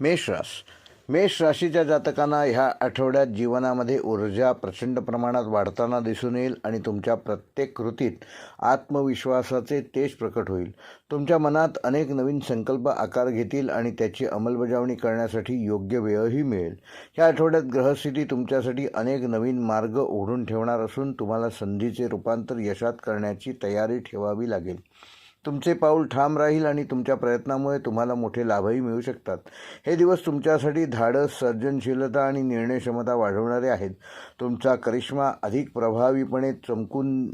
मेष रास मेष राशीच्या जातकांना ह्या आठवड्यात जीवनामध्ये ऊर्जा प्रचंड प्रमाणात वाढताना दिसून येईल आणि तुमच्या प्रत्येक कृतीत आत्मविश्वासाचे तेज प्रकट होईल. तुमच्या मनात अनेक नवीन संकल्प आकार घेतील आणि त्याची अंमलबजावणी करण्यासाठी योग्य वेळही मिळेल. ह्या आठवड्यात ग्रहस्थिती तुमच्यासाठी अनेक नवीन मार्ग ओढून ठेवणार असून तुम्हाला संधीचे रूपांतर यशात करण्याची तयारी ठेवावी लागेल. तुमचे पाऊल ठाम राहील आणि तुमच्या प्रयत्नामुळे तुम्हाला मोठे लाभही मिळू शकतात. हे दिवस तुमच्यासाठी धाडस सर्जनशीलता आणि निर्णय क्षमता वाढवणारे आहेत. तुमचा करिश्मा अधिक प्रभावीपणे चमकून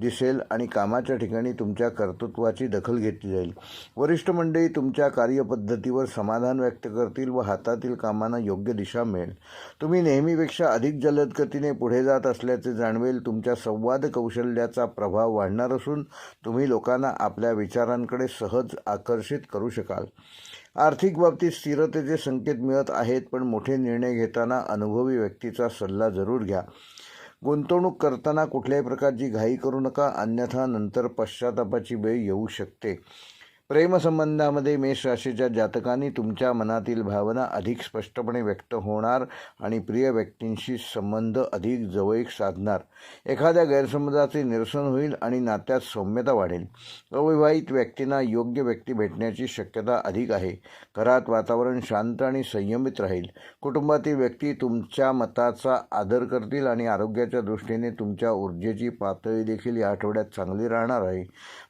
दिसेल आणि कामाच्या ठिकाणी तुमच्या कर्तृत्वाची दखल घेतली जाईल. वरिष्ठ मंडळी तुमच्या कार्यपद्धतीवर समाधान व्यक्त करतील व हातातील कामांना योग्य दिशा मिळेल. तुम्ही नेहमीपेक्षा अधिक जलद गतीने पुढे जात असल्याचे जाणवेल. तुमच्या संवाद कौशल्याचा प्रभाव वाढणार असून तुम्ही लोकांना आपल्या विचारांकडे सहज आकर्षित करू शकाल. आर्थिक बाबतीत स्थिरतेचे संकेत मिळत आहेत पण मोठे निर्णय घेताना अनुभवी व्यक्तीचा सल्ला जरूर घ्या. गुंतवणूक करताना कुठल्याही प्रकारची घाई करू नका अन्यथा नंतर पश्चातापाची वेळ येऊ शकते. प्रेमसंबंधामध्ये मेष राशीच्या जातकांनी तुमच्या मनातील भावना अधिक स्पष्टपणे व्यक्त होणार आणि प्रिय व्यक्तींशी संबंध अधिक जवळीक साधणार. एखाद्या गैरसमजाचे निरसन होईल आणि नात्यात सौम्यता वाढेल. अविवाहित व्यक्तींना योग्य व्यक्ती भेटण्याची शक्यता अधिक आहे. घरात वातावरण शांत आणि संयमित राहील. कुटुंबातील व्यक्ती तुमच्या मताचा आदर करतील आणि आरोग्याच्या दृष्टीने तुमच्या ऊर्जेची पातळी देखील या आठवड्यात चांगली राहणार आहे.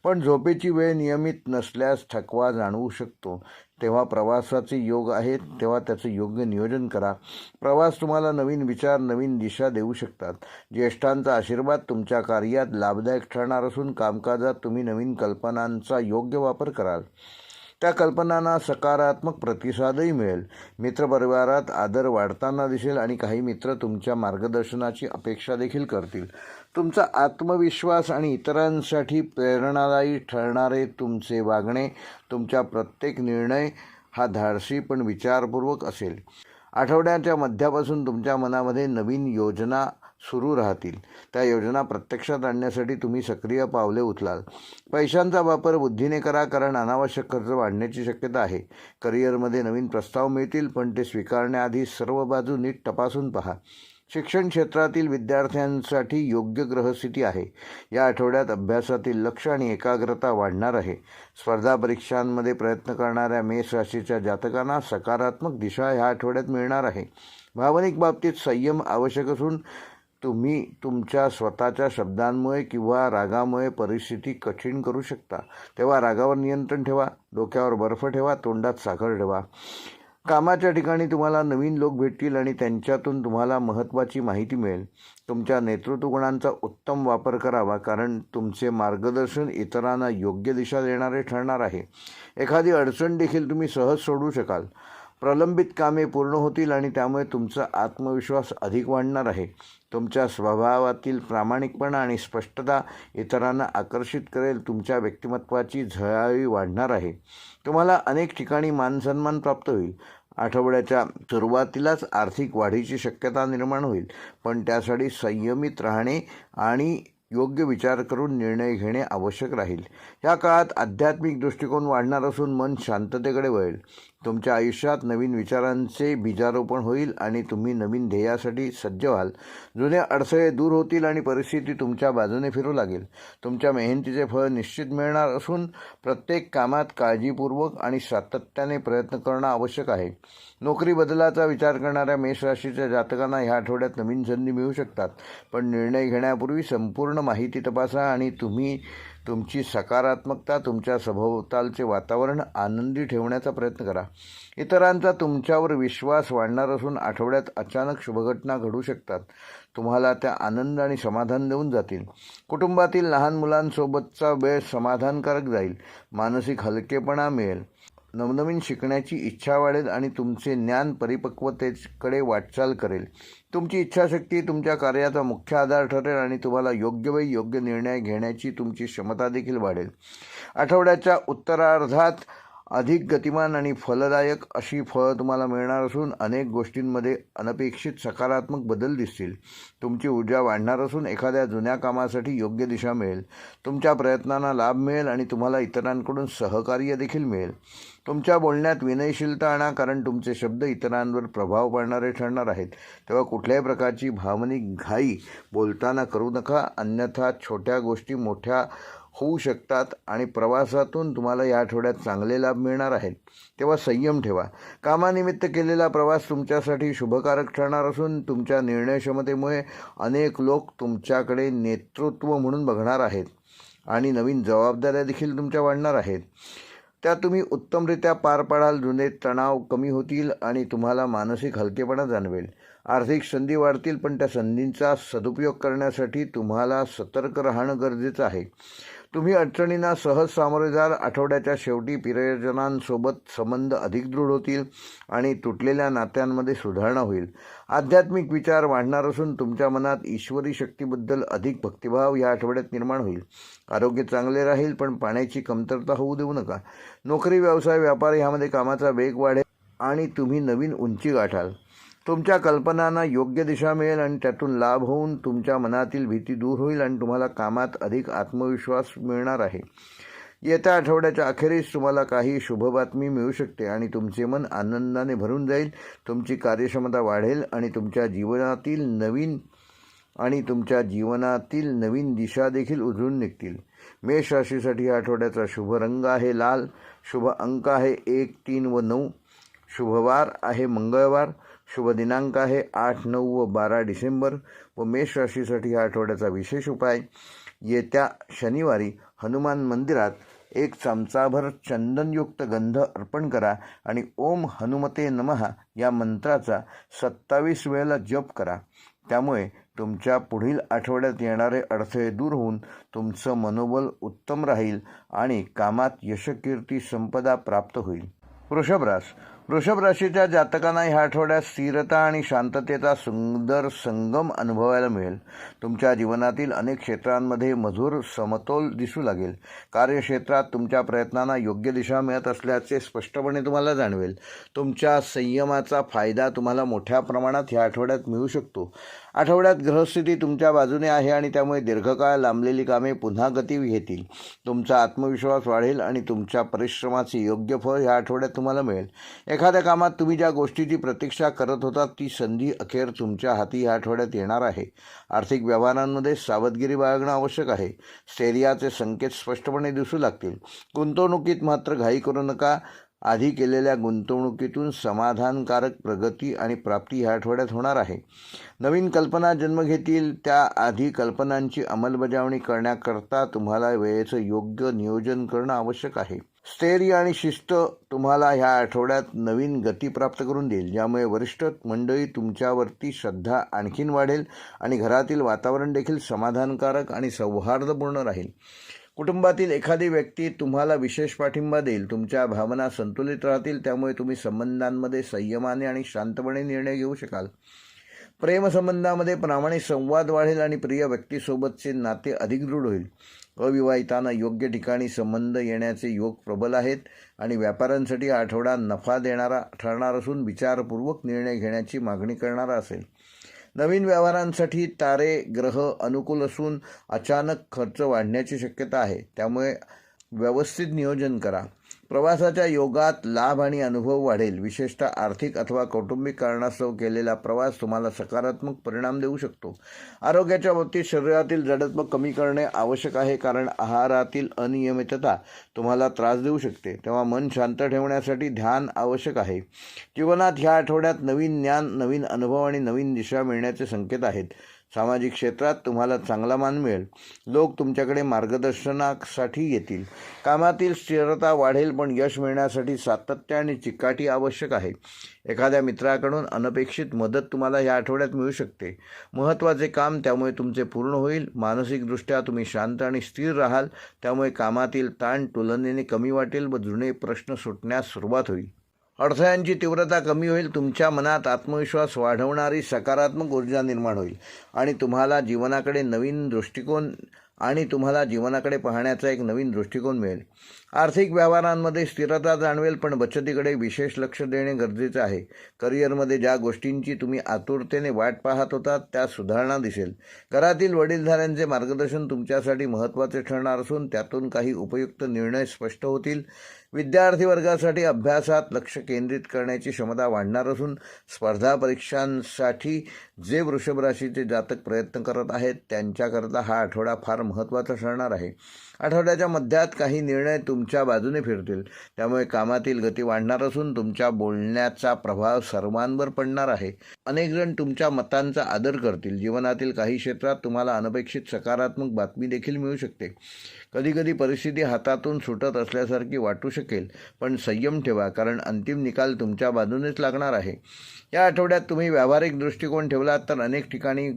पण झोपेची वेळ नियमित नसल्या नसल्यास थकवा जाणवू शकतो. तेव्हा प्रवासाचे योग आहेत तेव्हा त्याचं योग्य नियोजन करा. प्रवास तुम्हाला नवीन विचार नवीन दिशा देऊ शकतात. ज्येष्ठांचा आशीर्वाद तुमच्या कार्यात लाभदायक ठरणार असून कामकाजात तुम्ही नवीन कल्पनांचा योग्य वापर कराल. त्या कल्पनांना सकारात्मक प्रतिसादही मिळेल. मित्रपरिवारात आदर वाढताना दिसेल आणि काही मित्र तुमच्या मार्गदर्शनाची अपेक्षा देखील करतील. तुमचा आत्मविश्वास आणि इतरांसाठी प्रेरणादायी ठरणारे तुमचे वागणे तुमच्या प्रत्येक निर्णय हा धाडसी पण विचारपूर्वक असेल. आठवड्याच्या मध्यापासून तुमच्या मनामध्ये नवीन योजना सुरू राहतील. त्या योजना प्रत्यक्षात आणण्यासाठी तुम्ही सक्रिय पावले उचलाल. पैशांचा वापर बुद्धीने करा कारण अनावश्यक खर्च वाढण्याची शक्यता आहे. करिअरमध्ये नवीन प्रस्ताव मिळतील पण ते स्वीकारण्याआधी सर्व बाजू नीट तपासून पहा. शिक्षण क्षेत्रातील विद्यार्थ्यांसाठी योग्य ग्रहस्थिती आहे. या आठवड्यात अभ्यासातील लक्ष आणि एकाग्रता वाढणार आहे. स्पर्धा परीक्षांमध्ये प्रयत्न करणाऱ्या मेष राशीच्या जातकांना सकारात्मक दिशा ह्या आठवड्यात मिळणार आहे. भावनिक बाबतीत संयम आवश्यक असून तुम्ही तुमच्या स्वतःच्या शब्दांमुळे किंवा रागामुळे परिस्थिती कठीण करू शकता. तेव्हा रागावर नियंत्रण ठेवा डोक्यावर बर्फ ठेवा तोंडात साखर ठेवा. कामाच्या ठिकाणी तुम्हाला नवीन लोक भेटतील आणि त्यांच्यातून तुम्हाला महत्त्वाची माहिती मिळेल. तुमच्या नेतृत्व गुणांचा उत्तम वापर करावा कारण तुमचे मार्गदर्शन इतरांना योग्य दिशा देणारे ठरणार आहे. एखादी अडचण देखील तुम्ही सहज सोडवू शकाल. प्रलंबित कामे पूर्ण होतील आणि त्यामुळे तुमचा आत्मविश्वास अधिक वाढणार आहे. तुमच्या स्वभावातील प्रामाणिकपणा आणि स्पष्टता इतरांना आकर्षित करेल तुमच्या व्यक्तिमत्वाची झळाळी वाढणार आहे. तुम्हाला अनेक ठिकाणी मानसन्मान प्राप्त होईल. आठवड्याच्या सुरुवातीलाच आर्थिक वाढीची शक्यता निर्माण होईल पण त्यासाठी संयमित राहणे आणि योग्य विचार करून निर्णय घेणे आवश्यक राहील. या काळात आध्यात्मिक दृष्टिकोन वाढणार असून मन शांततेकडे वळेल. तुमच्या आयुष्यात नवीन विचारांचे बीजारोपण होईल आणि तुम्ही नवीन ध्येयासाठी सज्ज व्हाल. जुने अडथळे दूर होतील आणि परिस्थिती तुमच्या बाजूने फिरू लागेल. तुमच्या मेहनतीचे फळ निश्चित मिळणार असून प्रत्येक कामात काळजीपूर्वक आणि सातत्याने प्रयत्न करणं आवश्यक आहे. नोकरी बदलाचा विचार करणाऱ्या मेष राशीच्या जातकांना ह्या आठवड्यात नवीन संधी मिळू शकतात. पण निर्णय घेण्यापूर्वी संपूर्ण माहिती तपासा आणि तुम्ही तुमची सकारात्मकता तुमच्या सभोवतालचे वातावरण आनंदी ठेवण्याचा प्रयत्न करा. इतरांचा तुमच्यावर विश्वास वाढणार असून आठवड्यात अचानक शुभघटना घडू शकतात. तुम्हाला त्या आनंद आणि समाधान देऊन जातील. कुटुंबातील लहान मुलांसोबतचा वेळ समाधानकारक जाईल. मानसिक हलकेपणा मिळेल. नवनवीन शिकण्याची इच्छा वाढेल आणि तुमचे ज्ञान परिपक्वतेकडे वाटचाल करेल. तुमची इच्छाशक्ती तुमच्या कार्याचा मुख्य आधार ठरेल आणि तुम्हाला योग्य वेळी योग्य निर्णय घेण्याची तुमची क्षमता देखील वाढेल. आठवड्याच्या उत्तरार्धात अधिक गतिमान आणि फलदायक अशी फळं तुम्हाला मिळणार असून अनेक गोष्टींमध्ये अनपेक्षित सकारात्मक बदल दिसतील. तुमची ऊर्जा वाढणार असून एखाद्या जुन्या कामासाठी योग्य दिशा मिळेल. तुमच्या प्रयत्नांना लाभ मिळेल आणि तुम्हाला इतरांकडून सहकार्य देखील मिळेल. तुमच्या बोलण्यात विनयशीलता आणा कारण तुमचे शब्द इतरांवर प्रभाव पाडणारे ठरणार आहेत. तेव्हा कुठल्याही प्रकारची भावनिक घाई बोलताना करू नका. अन्यथा छोट्या गोष्टी मोठ्या होऊ शकतात आणि प्रवासातून तुम्हाला या आठवड्यात चांगले लाभ मिळणार आहेत. तेव्हा संयम ठेवा. कामानिमित्त केलेला प्रवास तुमच्यासाठी शुभकारक ठरणार असून तुमच्या निर्णयक्षमतेमुळे अनेक लोक तुमच्याकडे नेतृत्व म्हणून बघणार आहेत आणि नवीन जबाबदाऱ्या देखील तुमच्या वाढणार आहेत. त्या तुम्ही उत्तमरित्या पार पाडाल जुने तणाव कमी होतील आणि तुम्हाला मानसिक हलकेपणा जाणवेल. आर्थिक संधी वाढतील पण त्या संधींचा सदुपयोग करण्यासाठी तुम्हाला सतर्क राहणं गरजेचं आहे. तुम्ही अडचणींना सहज सामोरे जाल. आठवड्याच्या शेवटी प्रियजनांसोबत संबंध अधिक दृढ होतील आणि तुटलेल्या नात्यांमध्ये सुधारणा होईल. आध्यात्मिक विचार वाढणार असून तुमच्या मनात ईश्वरी शक्तीबद्दल अधिक भक्तिभाव या आठवड्यात निर्माण होईल. आरोग्य चांगले राहील पण पाण्याची कमतरता होऊ देऊ नका. नोकरी व्यवसाय व्यापार ह्यामध्ये कामाचा वेग वाढेल आणि तुम्ही नवीन उंची गाठाल. तुमच्या कल्पनांना योग्य दिशा मिळेल आणि त्यातून लाभ होऊन तुमच्या मनातील भीती दूर होईल आणि तुम्हाला कामात अधिक आत्मविश्वास मिळणार आहे. येत्या आठवड्याच्या अखेरीस तुम्हाला काही शुभ बातमी मिळू शकते आणि तुमचे मन आनंदाने भरून जाईल. तुमची कार्यक्षमता वाढेल आणि तुमच्या जीवनातील नवीन आणि तुमच्या जीवनातील नवीन दिशा देखील उजळून निघतील. मेष राशीसाठी या आठवड्याचा शुभ रंग आहे लाल. शुभ अंक आहे एक तीन व नऊ. शुभवार आहे मंगळवार. शुभ दिनांक आहे आठ नऊ व बारा डिसेंबर व मेष राशीसाठी या आठवड्याचा विशेष उपाय. येत्या शनिवारी हनुमान मंदिरात एक चमचाभर चंदनयुक्त गंध अर्पण करा आणि ओम हनुमते नमहा या मंत्राचा सत्तावीस वेळेला जप करा. त्यामुळे तुमच्या पुढील आठवड्यात येणारे अडथळे दूर होऊन तुमचं मनोबल उत्तम राहील आणि कामात यशकीर्ती संपदा प्राप्त होईल. वृषभरास वृषभ राशीच्या जातकांना ह्या आठवड्यात स्थिरता आणि शांततेचा सुंदर संगम अनुभवायला मिळेल. तुमच्या जीवनातील अनेक क्षेत्रांमध्ये मधुर समतोल दिसू लागेल. कार्यक्षेत्रात तुमच्या प्रयत्नांना योग्य दिशा मिळत असल्याचे स्पष्टपणे तुम्हाला जाणवेल. तुमच्या संयमाचा फायदा तुम्हाला मोठ्या प्रमाणात ह्या आठवड्यात मिळू शकतो. आठवड्यात ग्रहस्थिती तुमच्या बाजूने आहे आणि त्यामुळे दीर्घकाळ लांबलेली कामे पुन्हा गती घेतील. तुमचा आत्मविश्वास वाढेल आणि तुमच्या परिश्रमाचे योग्य फळ ह्या आठवड्यात तुम्हाला मिळेल. एखाद्या कामात तुम्ही ज्या गोष्टीची प्रतीक्षा करत होता ती संधी अखेर तुमच्या हाती ह्या आठवड्यात येणार आहे. आर्थिक व्यवहारांमध्ये सावधगिरी बाळगणं आवश्यक आहे. स्थैर्याचे संकेत स्पष्टपणे दिसू लागतील. गुंतवणुकीत मात्र घाई करू नका. आधी केलेल्या गुंतवणुकीतून समाधानकारक प्रगती आणि प्राप्ती ह्या आठवड्यात होणार आहे. नवीन कल्पना जन्म घेतील त्या आधी कल्पनांची अंमलबजावणी करण्याकरता तुम्हाला वेळेचं योग्य नियोजन करणं आवश्यक आहे. स्थैर्य आणि शिस्त तुम्हाला ह्या आठवड्यात नवीन गती प्राप्त करून देईल. ज्यामुळे वरिष्ठ मंडळी तुमच्यावरती श्रद्धा आणखीन वाढेल आणि घरातील वातावरण देखील समाधानकारक आणि सौहार्दपूर्ण राहील. कुटुंबातील एखादी व्यक्ती तुम्हाला विशेष पाठिंबा देईल तुमच्या भावना संतुलित राहतील त्यामुळे तुम्ही संबंधांमध्ये संयमाने आणि शांतपणे निर्णय घेऊ शकाल. प्रेमसंबंधामध्ये प्रामाणिक संवाद वाढेल आणि प्रिय व्यक्तीसोबतचे नाते अधिक दृढ होईल. अविवाहितांना योग्य ठिकाणी संबंध येण्याचे योग प्रबल आहेत आणि व्यापाऱ्यांसाठी आठवडा नफा देणारा ठरणार असून विचारपूर्वक निर्णय घेण्याची मागणी करणारा असेल. नवीन व्यवहारांसाठी तारे ग्रह अनुकूल असून अचानक खर्च वाढण्याची शक्यता आहे. त्यामुळे व्यवस्थित नियोजन करा. प्रवासाच्या योगात लाभ आणि अनुभव वाढेल. विशेषतः आर्थिक अथवा कौटुंबिक कारणास्तव केलेला प्रवास तुम्हाला सकारात्मक परिणाम देऊ शकतो. आरोग्याच्या बाबतीत शरीरातील जडत्व कमी करणे आवश्यक आहे कारण आहारातील अनियमितता तुम्हाला त्रास देऊ शकते. तेव्हा मन शांत ठेवण्यासाठी ध्यान आवश्यक आहे. जीवनात ह्या आठवड्यात नवीन ज्ञान नवीन अनुभव आणि नवीन दिशा मिळण्याचे संकेत आहेत. सामाजिक क्षेत्रात तुम्हाला चांगला मान मिळेल. लोक तुमच्याकडे मार्गदर्शनासाठी येतील. कामातील स्थिरता वाढेल पण यश मिळण्यासाठी सातत्य आणि चिकाटी आवश्यक आहे. एखाद्या मित्राकडून अनपेक्षित मदत तुम्हाला या आठवड्यात मिळू शकते. महत्त्वाचे काम त्यामुळे तुमचे पूर्ण होईल. मानसिकदृष्ट्या तुम्ही शांत आणि स्थिर राहाल. त्यामुळे कामातील ताण तुलनेने कमी वाटेल व जुने प्रश्न सुटण्यास सुरुवात होईल. अडथळ्यांची तीव्रता कमी होईल तुमच्या मनात आत्मविश्वास वाढवणारी सकारात्मक ऊर्जा निर्माण होईल. आणि तुम्हाला जीवनाकडे नवीन दृष्टिकोन आणि तुम्हाला जीवनाकडे पाहण्याचा एक नवीन दृष्टिकोन मिळेल. आर्थिक व्यवहारांमध्ये स्थिरता जाणवेल पण बचतीकडे विशेष लक्ष देणे गरजेचे आहे. करिअरमध्ये ज्या गोष्टींची तुम्ही आतुरतेने वाट पाहत होता त्या सुधारणा दिसेल. घरातील वडीलधाऱ्यांचे मार्गदर्शन तुमच्यासाठी महत्त्वाचे ठरणार असून त्यातून काही उपयुक्त निर्णय स्पष्ट होतील. विद्यार्थी वर्गासाठी अभ्यासात लक्ष केंद्रित करण्याची क्षमता वाढणार असून स्पर्धा परीक्षांसाठी जे वृषभ राशीचे जातक प्रयत्न करत आहेत त्यांच्याकरता हा आठवडा फार महत्त्वाचा ठरणार आहे. आठवड्याच्या मध्यात काही निर्णय तुमच्या बाजूने फिरतील. त्यामुळे कामातील गती वाढणार असून तुमच्या बोलण्याचा प्रभाव सर्वांवर पडणार आहे. अनेक जण तुमच्या मतांचा आदर करतील. जीवनातील काही क्षेत्रात तुम्हाला अनपेक्षित सकारात्मक बातमी देखील मिळू शकते. कधीकधी परिस्थिती हातातून सुटत असल्यासारखी वाटू शकेल पण संयम ठेवा कारण अंतिम निकाल तुमच्या बाजूनेच लागणार आहे. या आठवड्यात तुम्ही व्यावहारिक दृष्टिकोन ठेवलात तर अनेक ठिकाणी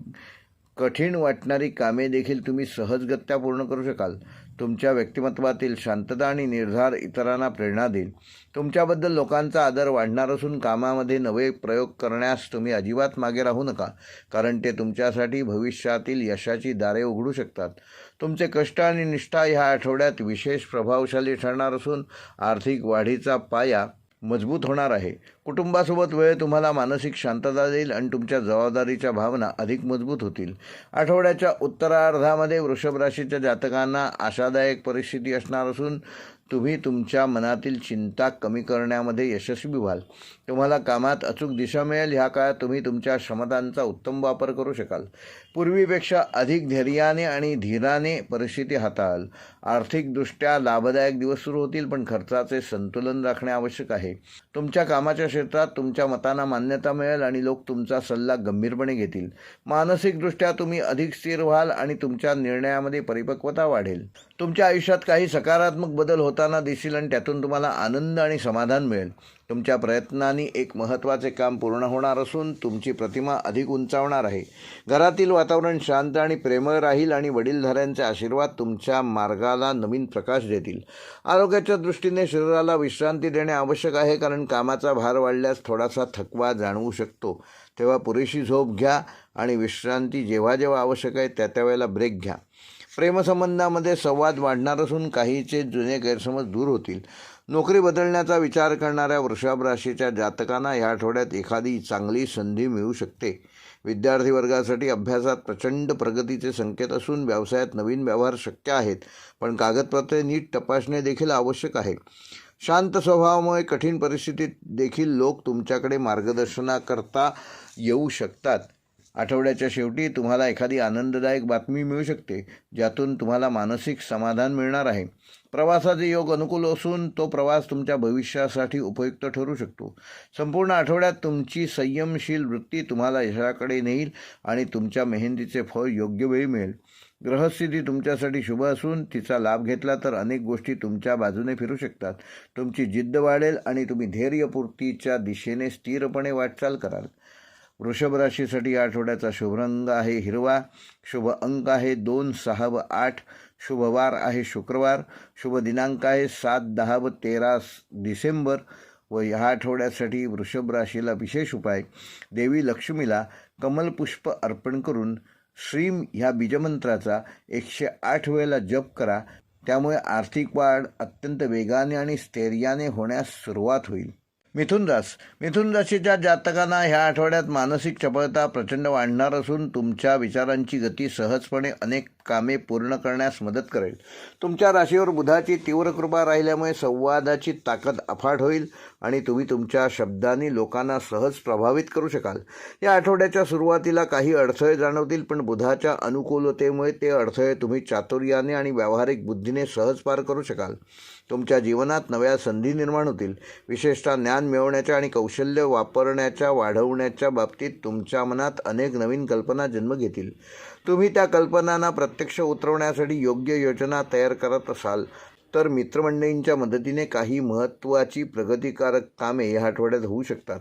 कठीण वाटणारी कामे देखील तुम्ही सहजगत्या पूर्ण करू शकाल. तुमच्या व्यक्तिमत्वातील शांतता आणि निर्धार इतरांना प्रेरणा देईल. तुमच्याबद्दल लोकांचा आदर वाढणार असून कामामध्ये नवे प्रयोग करण्यास तुम्ही अजिबात मागे राहू नका कारण ते तुमच्यासाठी भविष्यातील यशाची दारे उघडू शकतात. तुमचे कष्ट आणि निष्ठा ह्या आठवड्यात विशेष प्रभावशाली ठरणार असून आर्थिक वाढीचा पाया मजबूत होणार आहे. कुटुंबासोबत वेळ तुम्हाला मानसिक शांतता देईल आणि तुमच्या जबाबदारीच्या भावना अधिक मजबूत होतील. आठवड्याच्या उत्तरार्धामध्ये वृषभ राशीच्या जातकांना आशादायक परिस्थिती असणार असून तुम्ही तुमच्या मनातील चिंता कमी करण्यामध्ये यशस्वी व्हाल. तुम्हाला कामात अचूक दिशा मिळेल. ह्या काळात तुम्ही तुमच्या क्षमतांचा उत्तम वापर करू शकाल. पूर्वीपेक्षा अधिक धैर्याने आणि धीराने परिस्थिती हाताळाल. आर्थिकदृष्ट्या लाभदायक दिवस सुरू होतील पण खर्चाचे संतुलन राखणे आवश्यक आहे. तुमच्या कामाच्या क्षेत्रात तुमच्या मतांना मान्यता मिळेल आणि लोक तुमचा सल्ला गंभीरपणे घेतील. मानसिकदृष्ट्या तुम्ही अधिक स्थिर व्हाल आणि तुमच्या निर्णयामध्ये परिपक्वता वाढेल. तुमच्या आयुष्यात काही सकारात्मक बदल होताना दिसेल आणि त्यातून तुम्हाला आनंद आणि समाधान मिळेल. तुमच्या प्रयत्नांनी एक महत्त्वाचे काम पूर्ण होणार असून तुमची प्रतिमा अधिक उंचावणार आहे. घरातील वातावरण शांत आणि प्रेमळ राहील आणि वडीलधाऱ्यांचे आशीर्वाद तुमच्या मार्गाला नवीन प्रकाश देतील. आरोग्याच्या दृष्टीने शरीराला विश्रांती देणे आवश्यक आहे कारण कामाचा भार वाढल्यास थोडासा थकवा जाणवू शकतो. तेव्हा पुरेशी झोप घ्या आणि विश्रांती जेव्हा जेव्हा आवश्यक आहे त्या त्यावेळेला ब्रेक घ्या. प्रेमसंबंधामध्ये संवाद वाढणार असून काहीचे जुने गैरसमज दूर होतील. नोकरी बदलण्याचा विचार करणाऱ्या वृषभ राशीच्या जातकांना या आठवड्यात एखादी चांगली संधी मिळू शकते. विद्यार्थी वर्गासाठी अभ्यासात प्रचंड प्रगतीचे संकेत असून व्यवसायात नवीन व्यवहार शक्य आहेत पण कागदपत्रे नीट तपासणे देखील आवश्यक आहे. शांत स्वभावामुळे कठीण परिस्थितीत देखील लोक तुमच्याकडे मार्गदर्शनाकरता येऊ शकतात. आठवड्याच्या शेवटी तुम्हाला एखादी आनंददायक बातमी मिळू शकते ज्यातून तुम्हाला मानसिक समाधान मिळणार आहे. प्रवासाचे योग अनुकूल असून तो प्रवास तुमच्या भविष्यासाठी उपयुक्त ठरू शकतो. संपूर्ण आठवड्यात तुमची संयमशील वृत्ती तुम्हाला यशाकडे नेईल आणि तुमच्या मेहंदीचे फळ योग्य वेळी मिळेल. ग्रहस्थिती तुमच्यासाठी शुभ असून तिचा लाभ घेतला तर अनेक गोष्टी तुमच्या बाजूने फिरू शकतात. तुमची जिद्द वाढेल आणि तुम्ही धैर्यपूर्तीच्या दिशेने स्थिरपणे वाटचाल कराल. वृषभ राशीसाठी या आठवड्याचा शुभ रंग आहे हिरवा. शुभ अंक आहे दोन सहा व आठ. शुभ वार आहे शुक्रवार. शुभ दिनांक आहे सात दहा व तेरा डिसेंबर. व ह्या आठवड्यासाठी वृषभ राशीला विशेष उपाय. देवी लक्ष्मीला कमलपुष्प अर्पण करून श्रीम ह्या बीजमंत्राचा एकशे आठ वेळेला जप करा. त्यामुळे आर्थिक वाढ अत्यंत वेगाने आणि स्थैर्याने होण्यास सुरुवात होईल. मिथुनदास मिथुनदासीच्या जातकांना ह्या आठवड्यात मानसिक चपळता प्रचंड वाढणार असून तुमच्या विचारांची गती सहजपणे अनेक कामे पूर्ण करण्यास मदत करेल. तुमच्या राशीवर बुधाची तीव्र कृपा राहिल्यामुळे संवादाची ताकद अफाट होईल आणि तुम्ही तुमच्या शब्दांनी लोकांना सहज प्रभावित करू शकाल. या आठवड्याच्या सुरुवातीला काही अडथळे जाणवतील पण बुधाच्या अनुकूलतेमुळे ते अडथळे तुम्ही चातुर्याने आणि व्यावहारिक बुद्धीने सहज पार करू शकाल. तुमच्या जीवनात नव्या संधी निर्माण होतील. विशेषतः ज्ञान मिळवण्याच्या आणि कौशल्य वापरण्याच्या वाढवण्याच्या बाबतीत तुमच्या मनात अनेक नवीन कल्पना जन्म घेतील. तुम्ही त्या कल्पनांना प्रत्यक्ष उतरवण्यासाठी योग्य योजना तयार करत असाल तर मित्रमंडळींच्या मदतीने काही महत्त्वाची प्रगतिकारक कामे या आठवड्यात होऊ शकतात.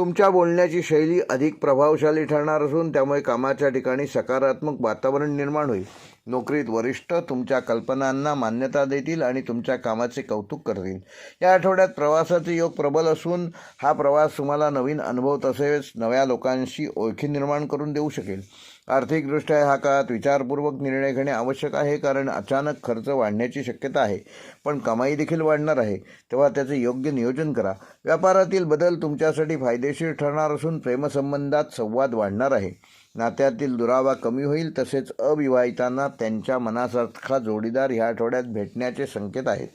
तुमच्या बोलण्याची शैली अधिक प्रभावशाली ठरणार असून त्यामुळे कामाच्या ठिकाणी सकारात्मक वातावरण निर्माण होईल. नोकरीत वरिष्ठ तुमच्या कल्पनांना मान्यता देतील आणि तुमच्या कामाचे कौतुक करतील. या आठवड्यात प्रवासाचे योग प्रबल असून हा प्रवास तुम्हाला नवीन अनुभव तसेच नव्या लोकांशी ओळखी निर्माण करून देऊ शकेल. आर्थिकदृष्ट्या ह्या काळात विचारपूर्वक निर्णय घेणे आवश्यक आहे कारण अचानक खर्च वाढण्याची शक्यता आहे. पण कमाई देखील वाढणार आहे. तेव्हा त्याचे योग्य नियोजन करा. व्यापारातील बदल तुमच्यासाठी फायदेशीर ठरणार असून प्रेमसंबंधात संवाद वाढणार आहे. नात्यातील दुरावा कमी होईल तसेच अविवाहितांना त्यांच्या मनासारखा जोडीदार ह्या आठवड्यात भेटण्याचे संकेत आहेत.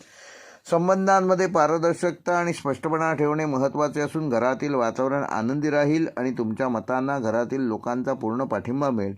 संबंधांमध्ये पारदर्शकता आणि स्पष्टपणा ठेवणे महत्त्वाचे असून घरातील वातावरण आनंदी राहील आणि तुमच्या मतांना घरातील लोकांचा पूर्ण पाठिंबा मिळेल.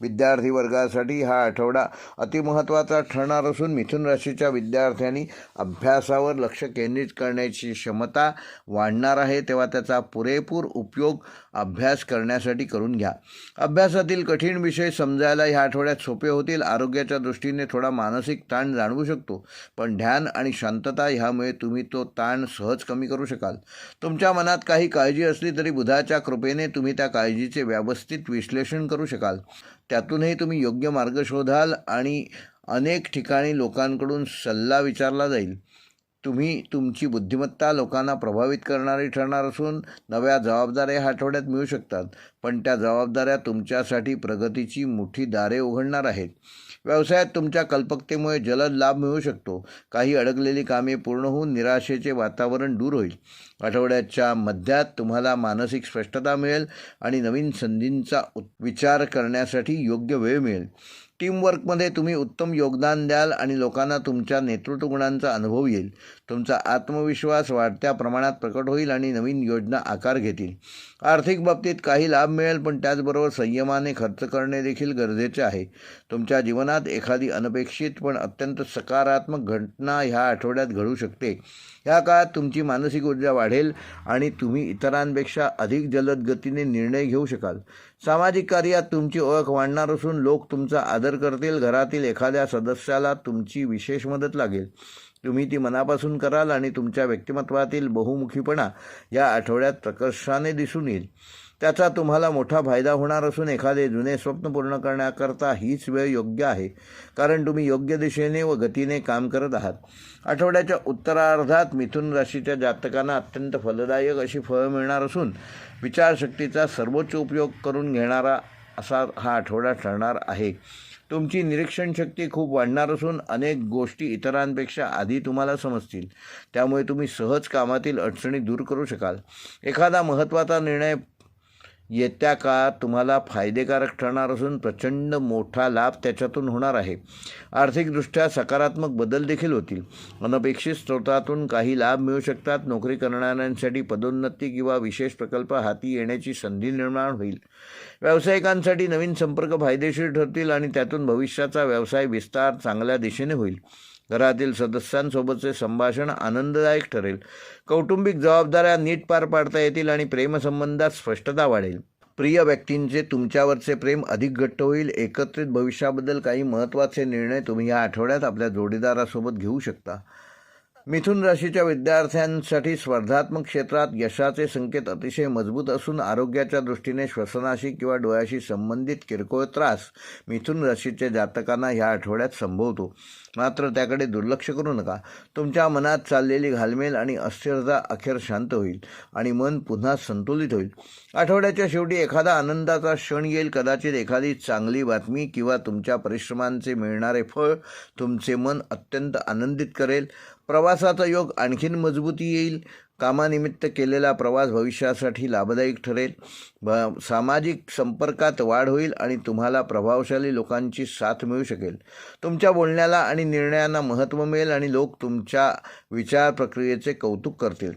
विद्यार्थी वर्गासाठी हा आठवडा अतिमहत्त्वाचा ठरणार असून मिथुन राशीच्या विद्यार्थ्यांनी अभ्यासावर लक्ष केंद्रित करण्याची क्षमता वाढणार आहे. तेव्हा त्याचा पुरेपूर उपयोग अभ्यास करण्यासाठी करून घ्या. अभ्यासातील कठीण विषय समजायला ह्या आठवड्यात सोपे होतील. आरोग्याच्या दृष्टीने थोडा मानसिक ताण जाणवू शकतो पण ध्यान आणि शांतता ह्यामुळे तुम्ही तो ताण सहज कमी करू शकाल. तुमच्या मनात काही काळजी असली तरी बुधाच्या कृपेने तुम्ही त्या काळजीचे व्यवस्थित विश्लेषण करू शकाल. त्यातूनही तुम्ही योग्य मार्ग शोधाल आणि अनेक ठिकाणी लोकांकडून सल्ला विचारला जाईल. तुम्ही तुमची बुद्धिमत्ता लोकांना प्रभावित करणारी ठरणार असून नव्या जबाबदाऱ्या ह्या आठवड्यात मिळू शकतात. पण त्या जबाबदाऱ्या तुमच्यासाठी प्रगतीची मोठी दारे उघडणार आहेत. व्यवसायात तुमच्या कल्पकतेमुळे जलद लाभ मिळू शकतो. काही अडकलेली कामे पूर्ण होऊन निराशेचे वातावरण दूर होईल. आठवड्याच्या मध्यात तुम्हाला मानसिक स्पष्टता मिळेल आणि नवीन संधींचा उत- विचार करण्यासाठी योग्य वेळ मिळेल. टीमवर्कमध्ये तुम्ही उत्तम योगदान द्याल आणि लोकांना तुमच्या नेतृत्व गुणांचा अनुभव येईल. तुमचा आत्मविश्वास वाढत्या प्रमाणात प्रकट होईल आणि नवीन योजना आकार घेतील. आर्थिक बाबतीत काही लाभ मिळेल पण त्याचबरोबर संयमाने खर्च करणे देखील गरजेचे आहे. तुमच्या जीवनात एखादी अनपेक्षित पण अत्यंत सकारात्मक घटना ह्या आठवड्यात घडू शकते. ह्या काळात तुमची मानसिक ऊर्जा वाढेल आणि तुम्ही इतरांपेक्षा अधिक जलद गतीने निर्णय घेऊ शकाल. सामाजिक कार्यात तुमची ओळख वाढणार असून लोक तुमचा आदर करतील घरातील एखाद्या सदस्याला तुमची विशेष मदत लागेल. तुम्ही ती मनापासून कराल आणि तुमच्या व्यक्तिमत्वातील बहुमुखीपणा या आठवड्यात प्रकर्षाने दिसून येईल. त्याचा तुम्हाला मोठा फायदा होणार असून एखादे जुने स्वप्न पूर्ण करण्याकरता हीच वेळ योग्य आहे कारण तुम्ही योग्य दिशेने व गतीने काम करत आहात. आठवड्याच्या उत्तरार्धात मिथुन राशीच्या जातकांना अत्यंत फलदायक अशी फळं मिळणार असून विचारशक्तीचा सर्वोच्च उपयोग करून घेणारा असा हा आठवडा ठरणार आहे. तुमची निरीक्षण शक्ती खूप वाढणार असून अनेक गोष्टी इतरांपेक्षा आधी तुम्हाला समजतील. त्यामुळे तुम्ही सहज कामातील अडचणी दूर करू शकाल. एखादा महत्त्वाचा निर्णय येत्या काळात तुम्हाला फायदेकारक ठरणार असून प्रचंड मोठा लाभ त्याच्यातून होणार आहे. आर्थिकदृष्ट्या सकारात्मक बदल देखील होतील. अनपेक्षित स्रोतातून काही लाभ मिळू शकतात. नोकरी करणाऱ्यांसाठी पदोन्नती किंवा विशेष प्रकल्प हाती येण्याची संधी निर्माण होईल. व्यावसायिकांसाठी नवीन संपर्क फायदेशीर ठरतील आणि त्यातून भविष्याचा व्यवसाय विस्तार चांगल्या दिशेने होईल. घरातील सदस्यांसोबतचे संभाषण आनंददायक ठरेल. कौटुंबिक जबाबदाऱ्या नीट पार पाडता येतील आणि प्रेमसंबंधात स्पष्टता वाढेल. प्रिय व्यक्तींचे तुमच्यावरचे प्रेम अधिक घट्ट होईल. एकत्रित भविष्याबद्दल काही महत्त्वाचे निर्णय तुम्ही या आठवड्यात आपल्या जोडीदारासोबत घेऊ शकता. मिथुन राशीच्या विद्यार्थ्यांसाठी स्पर्धात्मक क्षेत्रात यशाचे संकेत अतिशय मजबूत असून आरोग्याच्या दृष्टीने श्वसनाशी किंवा डोळ्याशी संबंधित किरकोळ त्रास मिथुन राशीच्या जातकांना ह्या आठवड्यात संभवतो. मात्र त्याकडे दुर्लक्ष करू नका. तुमच्या मनात चाललेली घालमेल आणि अस्थिरता अखेर शांत होईल आणि मन पुन्हा संतुलित होईल. आठवड्याच्या शेवटी एखादा आनंदाचा क्षण येईल. कदाचित एखादी चांगली बातमी किंवा तुमच्या परिश्रमांचे मिळणारे फळ तुमचे मन अत्यंत आनंदित करेल. प्रवासाचा योग आणखीन मजबूती येईल. कामानिमित्त केलेला प्रवास भविष्यासाठी लाभदायक ठरेल. ब सामाजिक संपर्कात वाढ होईल आणि तुम्हाला प्रभावशाली लोकांची साथ मिळू शकेल. तुमच्या बोलण्याला आणि निर्णयांना महत्त्व मिळेल आणि लोक तुमच्या विचार प्रक्रियेचे कौतुक करतील.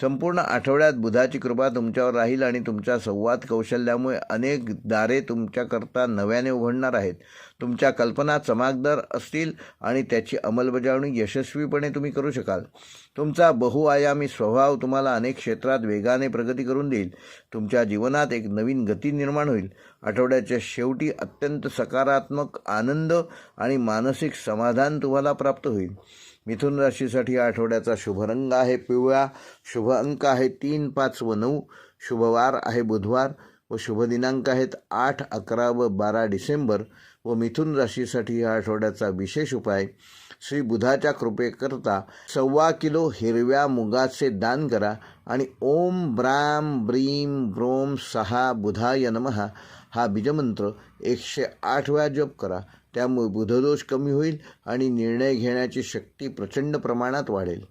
संपूर्ण आठवड्यात बुधाची कृपा तुमच्यावर राहील आणि तुमच्या संवाद कौशल्यामुळे अनेक दारे तुमच्याकरता नव्याने उघडणार आहेत. तुमच्या कल्पना चमाकदार असतील आणि त्याची अंमलबजावणी यशस्वीपणे तुम्ही करू शकाल. तुमचा बहुआयामी स्वभाव तुम्हाला अनेक क्षेत्रात वेगाने प्रगती करून देईल. तुमच्या जीवनात एक नवीन गती निर्माण होईल. आठवड्याच्या शेवटी अत्यंत सकारात्मक आनंद आणि मानसिक समाधान तुम्हाला प्राप्त होईल. मिथुन राशीसाठी या आठवड्याचा शुभ रंग आहे पिवळा. शुभ अंक आहे तीन पाच व नऊ. शुभवार आहे बुधवार व शुभ दिनांक आहेत आठ अकरा व बारा डिसेंबर. व मिथुन राशीसाठी या आठवड्याचा विशेष उपाय श्री बुधाच्या कृपेकरता सव्वा किलो हिरव्या मुगाचे दान करा आणि ओम ब्राम ब्रीम ब्रोम सहा बुधाय नमहा हा बीजमंत्र एकशे आठ वेळा जप करा. त्यामुळे बुधदोष कमी होईल आणि निर्णय घेण्याची शक्ती प्रचंड प्रमाणात वाढेल.